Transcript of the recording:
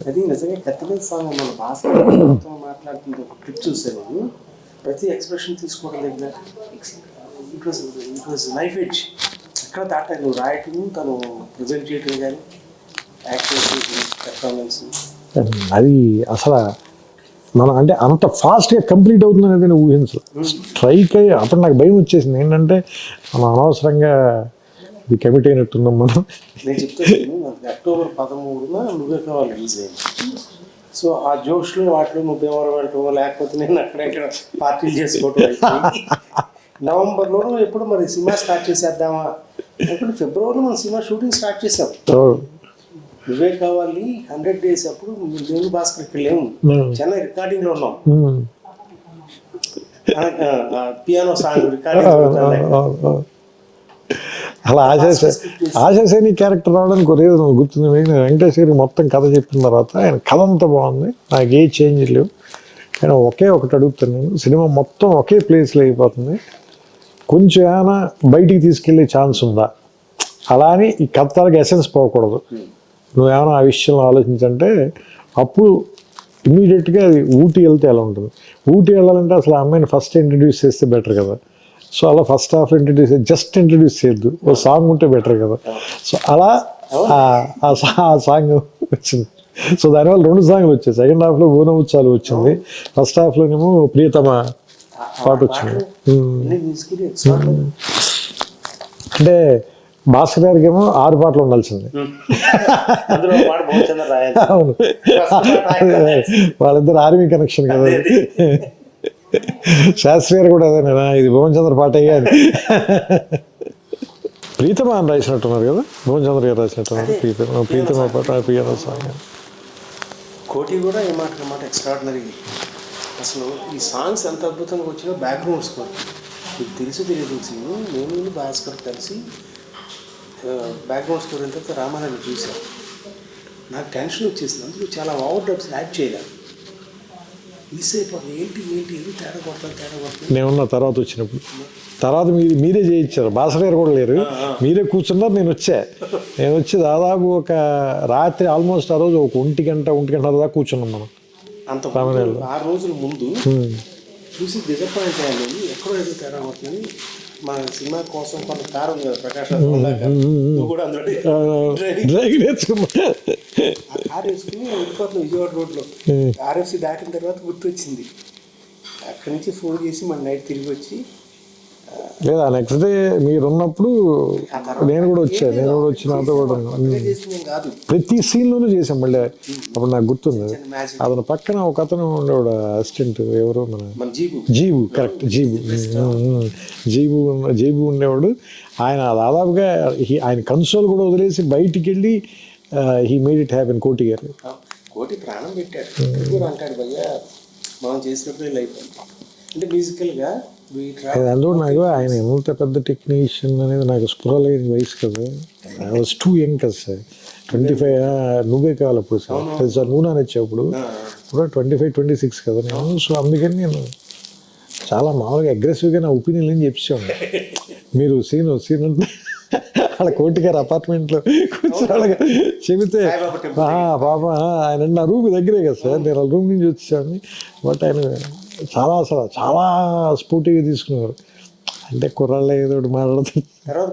అది నిజంగా కత్తిమీద సాంగ్ మన భాస్కర్ మాట్లాడుతుంది ఒక క్లిప్ చూసాను ప్రతి ఎక్స్ప్రెషన్ తీసుకోవడం దగ్గర it was it was life edge ఎక్కడ దాటా నువ్వు రాయటం తను ప్రజెంట్ చేయటం కానీ పెర్ఫార్మెన్స్ అది అసలు మనం అంటే అంత ఫాస్ట్గా కంప్లీట్ అవుతుంది అనేది నేను ఊహించు స్ట్రైక్ అయ్యి అప్పుడు నాకు భయం వచ్చేసింది. ఏంటంటే మనం అనవసరంగా ఇది కమిట్ అయినట్టున్నాం మనం. నేను చెప్తాను అక్టోబర్ పదమూడున నువ్వే కావాలి రిలీజ్ అయింది సో ఆ జోష్లో వాటిలో నువ్వు భీమవరం వెళ్ళటం లేకపోతే నేను అక్కడెక్కడ పార్టీలు చేసుకోవటం. నవంబర్లోనూ ఎప్పుడు మరి సినిమా స్టార్ట్ చేసేద్దామా? ఇప్పుడు ఫిబ్రవరిలో మనం సినిమా షూటింగ్ స్టార్ట్ చేసాం నువ్వే కావాలి హండ్రెడ్ డేస్ అప్పుడు నేను భాస్కర్ ఇక్కడ లేము ఉమ్, చెన్నై రికార్డింగ్లో ఉన్నాం పియానో సాంగ్ రికార్డింగ్. అలా ఆశేష ఆశేషని క్యారెక్టర్ రావడానికి ఒరే గుర్తుంది వెంకటేష్ గారికి మొత్తం కథ చెప్పిన తర్వాత ఆయన కథ అంతా బాగుంది. నాకు ఏ చేంజ్ లేవు. కానీ ఒకే ఒకటి అడుగుతాను నేను. సినిమా మొత్తం ఒకే ప్లేస్లో అయిపోతుంది. కొంచెం ఏమైనా బయటికి తీసుకెళ్ళే ఛాన్స్ ఉందా? అలా అని ఈ కథ తాలూకు ఎసెన్స్ పోకూడదు. నువ్వేమైనా ఆ విషయంలో ఆలోచించంటే అప్పుడు ఇమీడియట్గా అది ఊటీ వెళ్తే ఎలా ఉంటుంది? ఊటీ వెళ్ళాలంటే అసలు ఆ అమ్మాయిని ఫస్ట్ ఇంట్రడ్యూస్ చేస్తే బెటర్ కదా. సో అలా first half introduce just introduce చేయొద్దు. ఓ సాంగ్ ఉంటే బెటర్ కదా. సో అలా ఆ- సాంగ్ వచ్చింది. సో దానివల్ల రెండు సాంగ్లు వచ్చాయి. సెకండ్ హాఫ్లో బోనం ఉత్సవాలు వచ్చింది. ఫస్ట్ హాఫ్లోనేమో ప్రియతమ పాట వచ్చింది. అంటే భాస్కర్ గారికి ఏమో ఆరు పాటలు ఉండాల్సింది. అవును. వాళ్ళిద్దరు ఆర్మీ కనెక్షన్ కదా. శాస్త్రి గారు కూడా అదేనా ఇది భువన్ చంద్ర పాట అయ్యాది ప్రీతమ అని రాసినట్టున్నారు కదా? భువన్ చంద్ర గారు రాసినట్టున్నారు. ప్రీతమ ప్రీతమ పాట పియానో సాంగ్ కోటి కూడా ఏ మాట మాట ఎక్స్ట్రాడినరీ అసలు ఈ సాంగ్స్ ఎంత అద్భుతంగా వచ్చినా బ్యాక్గ్రౌండ్ స్కోర్ మీకు తెలిసి తెలియదు సీను. నేను భాస్కర్ కలిసి బ్యాక్గ్రౌండ్ స్కోర్ ఎంత రామారాయణ చూశాను. నాకు టెన్షన్ వచ్చేసింది. అందుకు చాలా ఓవర్ డబ్స్ యాడ్ చేయలేదు. మిస్ అయిపోతుంది. ఏంటి ఏంటి ఏది తేడా కొడతాను తేడా కొడతాను నేనున్న తర్వాత వచ్చినప్పుడు. తర్వాత మీరు మీరే చేయించారు. భాస్కర్ గారు కూడా లేరు. మీరే కూర్చున్నారు నేను వచ్చా. నేను వచ్చి దాదాపు ఒక రాత్రి ఆల్మోస్ట్ ఆ రోజు ఒక ఒంటి గంట ఒంటి గంట దాకా కూర్చున్నాం మనం. అంత ఆరు రోజుల ముందు. చూసి డిసప్పాయింట్ అయ్యాను. ఎక్కడో ఏదో తేడా కొడుతుందని మా సినిమా కోసం కొంత కారు ఉంది కదా ప్రకాష్. నువ్వు కూడా అందులో డ్రైవింగ్. నేర్చుకున్నా ఆ కారు వేసుకుని వెళ్ళిపోతున్నాం విజయవాడ రోడ్లో. ఆర్ఎఫ్సి దాటిన తర్వాత గుర్తొచ్చింది. అక్కడి నుంచి ఫోన్ చేసి మన నైట్ తిరిగి వచ్చి లేదా నెక్స్ట్ డే మీరు ఉన్నప్పుడు ఆ తర్వాత నేను కూడా వచ్చాను నేను కూడా వచ్చి నాతో కూడా ప్రతి సీన్లోనూ చేసాం మళ్ళీ. అప్పుడు నాకు గుర్తుంది. అతను పక్కన ఒక అతను ఉండేవాడు అసిస్టెంట్ ఎవరు మన jeep. Correct jeep. Jeep jeep ఉండేవాడు. ఆయన దాదాపుగా ఆయన కన్సోల్ కూడా వదిలేసి బయటికి వెళ్ళి హీ మేడ్ ఇట్ హ్యాపెన్ కోటి గారు కోటి ప్రాణం పెట్టాడు అంటాడు భయ్యా మనం చేసినప్పుడు లైఫ్ అంటే అందులో నాకు ఆయన ఎంత పెద్ద టెక్నీషియన్ అనేది నాకు స్పృహ లేని వయసు కదా. ఐ వాజ్ టూ యంగ్ కదా సార్. ట్వంటీ ఫైవ్ నువ్వే కావాలి అప్పుడు సార్. సార్ నువ్వు నాన్న వచ్చేప్పుడు ఇప్పుడు ట్వంటీ ఫైవ్ ట్వంటీ సిక్స్ కదా నేను. సో అందుకని నేను చాలా మామూలుగా అగ్రెసివ్గా నా ఒపీనియన్ అని చెప్పేవాడు మీరు సీన్ సీన్ అంటే అలా కోటి గారు అపార్ట్మెంట్లో కూర్చోవాలిగా చెబితే "ఆ, పాప ఆయన నా రూమ్ దగ్గరే కదా సార్. నేను రూమ్ నుంచి వచ్చేసాను బట్ ఆయన చాలా అసలు చాలా స్ఫూర్తిగా తీసుకున్నారు. అంటే కుర్రాళ్ళు ఏదో ఒకటి మాట్లాడుతుంది తర్వాత